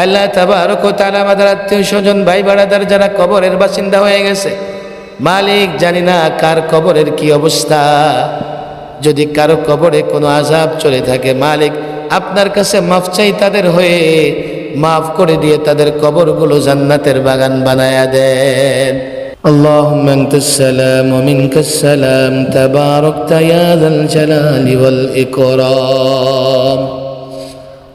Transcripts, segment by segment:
আল্লাহ তাবারক ও তাআলা আমাদের আত্মীয় স্বজন ভাই বাড়াদার যারা কবরের বাসিন্দা হয়ে গেছে মালিক জানি না কার কবরের কি অবস্থা যদি কারো কবরে কোনো আজাব চলে থাকে মালিক আপনার কাছে মাফ চাই তাদের হয়ে মাফ করে দিয়ে তাদের কবরগুলো জান্নাতের বাগান বানায়া দেন اللهم انت السلام ومنك السلام تباركت يا ذا الجلال والاكرام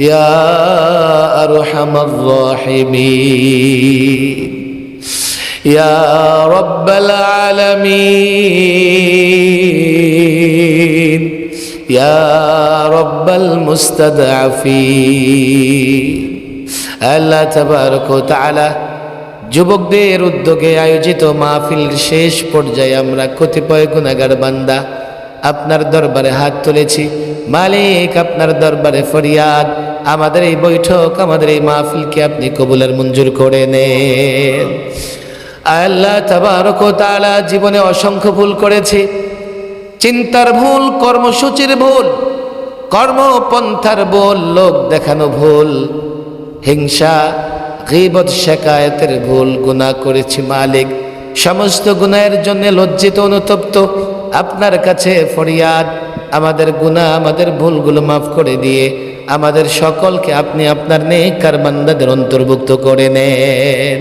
يا أرحم الراحمين يا رب العالمين يا رب المستضعفين আল্লাহ তবারক ও তাআলা যুবকদের উদ্যোগে আয়োজিত মাহফিল শেষ পর্যায়ে আমরা কতিপয় গুণাগার বান্দা আপনার দরবারে হাত তুলেছি মালিক আপনার দরবারে ফরিয়াদ আমাদের এই বৈঠক, আমাদের এই মাহফিলকে আপনি কবুলের মঞ্জুর করে নেন। আল্লাহ তাবারক ও জীবনে অসংখ্য ভুল করেছি। চিন্তার ভুল, কর্মসূচির ভুল, কর্মপন্থার ভুল, লোক দেখানো ভুল, হিংসা, গীবত, শেকায়তের ভুল গুণা করেছি মালিক। সমস্ত গুণায়ের জন্য লজ্জিত, অনুতপ্ত। আপনার কাছে ফরিয়াদ আমাদের গুনাহ, আমাদের ভুলগুলো মাফ করে দিয়ে আমাদের সকলকে আপনি আপনার নেকার বান্দাদের অন্তর্ভুক্ত করে নেন।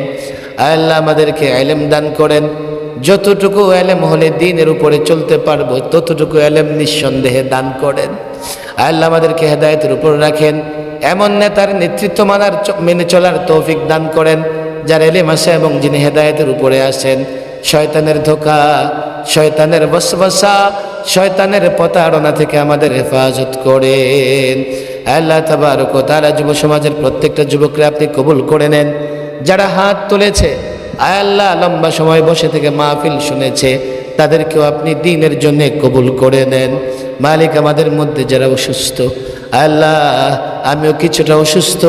আল্লাহ আমাদেরকে এলেম দান করেন। যতটুকু এলেম হলে দিনের উপরে চলতে পারব, ততটুকু এলেম নিঃসন্দেহে দান করেন। আল্লাহ আমাদেরকে হেদায়তের উপর রাখেন। এমন নেতার নেতৃত্ব মানার মেনে চলার তৌফিক দান করেন, যার এলেম আসে এবং যিনি হেদায়তের উপরে আসেন শয়তানের ধোকা, শয়তানের বসবসা শয়তানের প্রতারণা থেকে আমাদের হেফাজত করেন। আল্লাহ তাবারক তাআলা যুব সমাজের প্রত্যেকটা যুবকরা আপনি কবুল করে নেন। যারা হাত তুলেছে আল্লাহ, লম্বা সময় বসে থেকে মাহফিল শুনেছে, তাদেরকেও আপনি দিনের জন্য কবুল করে নেন। মালিক আমাদের মধ্যে যারা অসুস্থ আল্লাহ, আমিও কিছুটা অসুস্থ,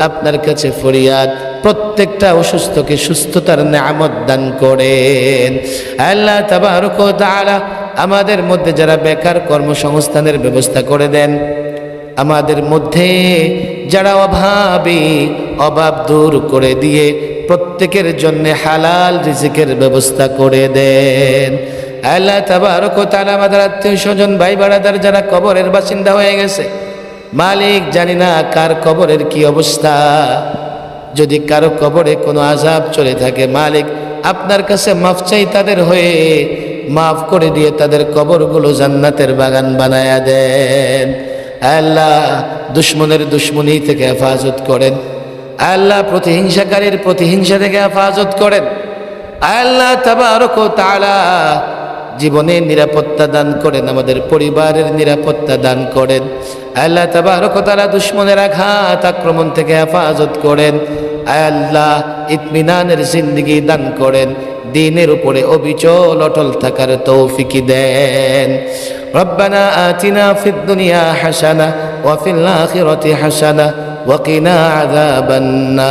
আপনার কাছে ফরিয়াদ, প্রত্যেকটা অসুস্থকে সুস্থতার নামত দান করেন। আল্লাহ তাবারক তাআলা আমাদের মধ্যে যারা বেকার কর্মসংস্থানের ব্যবস্থা করে দেন, আমাদের মধ্যে যারা অভাবী, অভাব দূর করে দিয়ে প্রত্যেকের জন্য হালাল রিজিকের ব্যবস্থা করে দেন। আল্লাহ তাবারক তাআলা আমাদের আত্মীয় স্বজন ভাই বাড়াদার যারা কবরের বাসিন্দা হয়ে গেছে, মালিক জানি না কার কবরের কি অবস্থা। যদি কারও কবরে কোনো আজাব চলে থাকে, মালিক আপনার কাছে মাফ চাই তাদের হয়ে মাফ করে দিয়ে তাদের কবরগুলো জান্নাতের বাগান বানায়া দেন। আল্লাহ দুশ্মনের দুশ্মনী থেকে হেফাজত করেন। আল্লাহ প্রতিহিংসাকারীর প্রতিহিংসা থেকে হেফাজত করেন। আল্লাহ তাবারক ও তাআলা জীবনের নিরাপত্তা দান করেন, আমাদের পরিবারের নিরাপত্তা দান করেন। আল্লাহ তাবারকতালা দুশ্মনের আঘাত আক্রমণ থেকে হেফাজত করেন। আল্লাহ ইতমিনানের জিন্দগি দান করেন। দিনের উপরে অবিচল, অটল থাকার তৌফিকি দেন। রব্বানা আতিনা ফিদ দুনিয়া হাসানা, ওয়া ফিল আখিরাতি হাসানা ওয়াকিনা কিনা